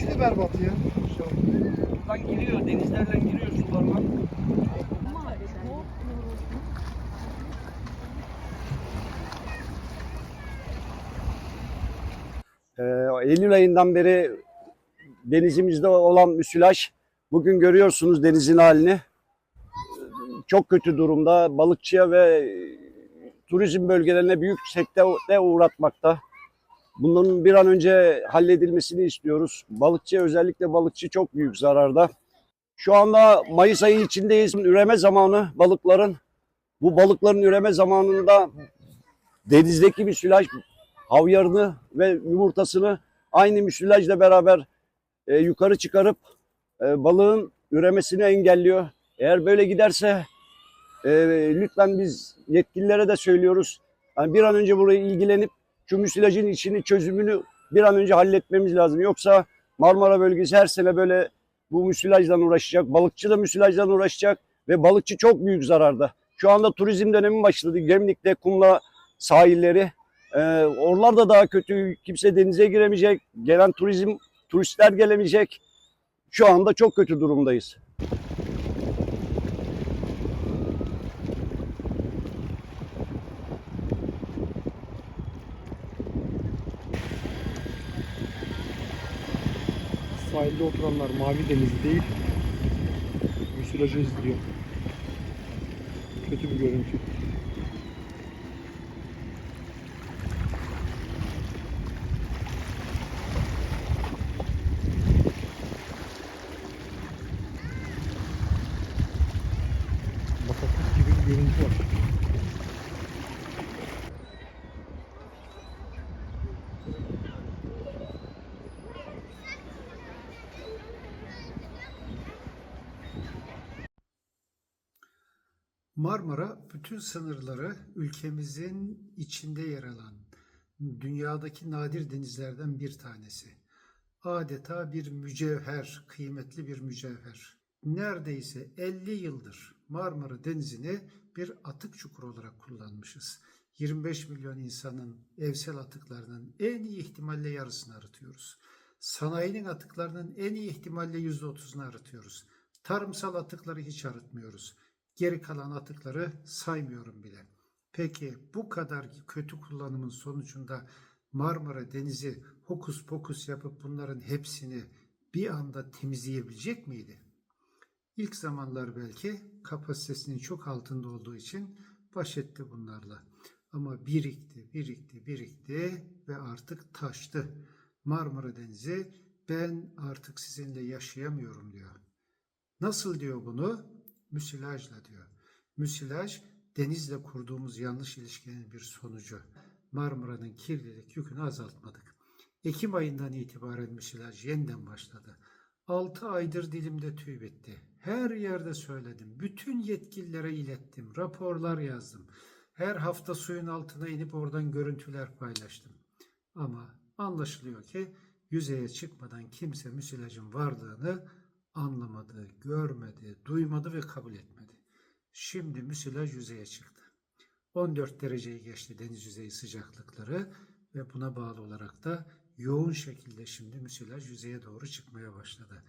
aşırı berbat ya. Buradan giriyor, denizlerden giriyor sularla. Ee, Eylül ayından beri denizimizde olan müsilaj bugün görüyorsunuz denizin halini. Çok kötü durumda. Balıkçıya ve turizm bölgelerine büyük sekteye uğratmakta. Bunların bir an önce halledilmesini istiyoruz. Balıkçı özellikle balıkçı çok büyük zararda. Şu anda Mayıs ayı içindeyiz. Üreme zamanı balıkların. Bu balıkların üreme zamanında denizdeki müsilaj havyarını ve yumurtasını aynı müsilajla beraber e, yukarı çıkarıp e, balığın üremesini engelliyor. Eğer böyle giderse e, lütfen biz yetkililere de söylüyoruz. Yani bir an önce burayı ilgilenip şu müsilajın içini çözümünü bir an önce halletmemiz lazım. Yoksa Marmara bölgesi her sene böyle bu müsilajla uğraşacak. Balıkçı da müsilajla uğraşacak ve balıkçı çok büyük zararda. Şu anda turizm dönemi başladı. Gemlik'te kumla sahilleri. Ee, oralar da daha kötü. Kimse denize giremeyecek. Gelen turizm, turistler gelemeyecek. Şu anda çok kötü durumdayız. Sahilde oturanlar mavi deniz değil. Müsilajı izliyor. Kötü bir görüntü. Bataklık gibi bir görüntü var. Marmara bütün sınırları ülkemizin içinde yer alan dünyadaki nadir denizlerden bir tanesi. Adeta bir mücevher, kıymetli bir mücevher. Neredeyse 50 yıldır Marmara Denizi'ni bir atık çukuru olarak kullanmışız. 25 milyon insanın evsel atıklarının en iyi ihtimalle yarısını arıtıyoruz. Sanayinin atıklarının en iyi ihtimalle %30'unu arıtıyoruz. Tarımsal atıkları hiç arıtmıyoruz. Geri kalan atıkları saymıyorum bile. Peki bu kadar kötü kullanımın sonucunda Marmara Denizi hokus pokus yapıp bunların hepsini bir anda temizleyebilecek miydi? İlk zamanlar belki kapasitesinin çok altında olduğu için baş etti bunlarla. Ama birikti, birikti, birikti ve artık taştı. Marmara Denizi ben artık sizinle yaşayamıyorum diyor. Nasıl diyor bunu? Müsilajla diyor. Müsilaj denizle kurduğumuz yanlış ilişkinin bir sonucu. Marmara'nın kirlilik yükünü azaltmadık. Ekim ayından itibaren müsilaj yeniden başladı. 6 aydır dilimde tüy bitti. Her yerde söyledim. Bütün yetkililere ilettim. Raporlar yazdım. Her hafta suyun altına inip oradan görüntüler paylaştım. Ama anlaşılıyor ki yüzeye çıkmadan kimse müsilajın varlığını kabul etmedi. Şimdi müsilaj yüzeye çıktı. 14 dereceyi geçti deniz yüzeyi sıcaklıkları ve buna bağlı olarak da yoğun şekilde şimdi müsilaj yüzeye doğru çıkmaya başladı.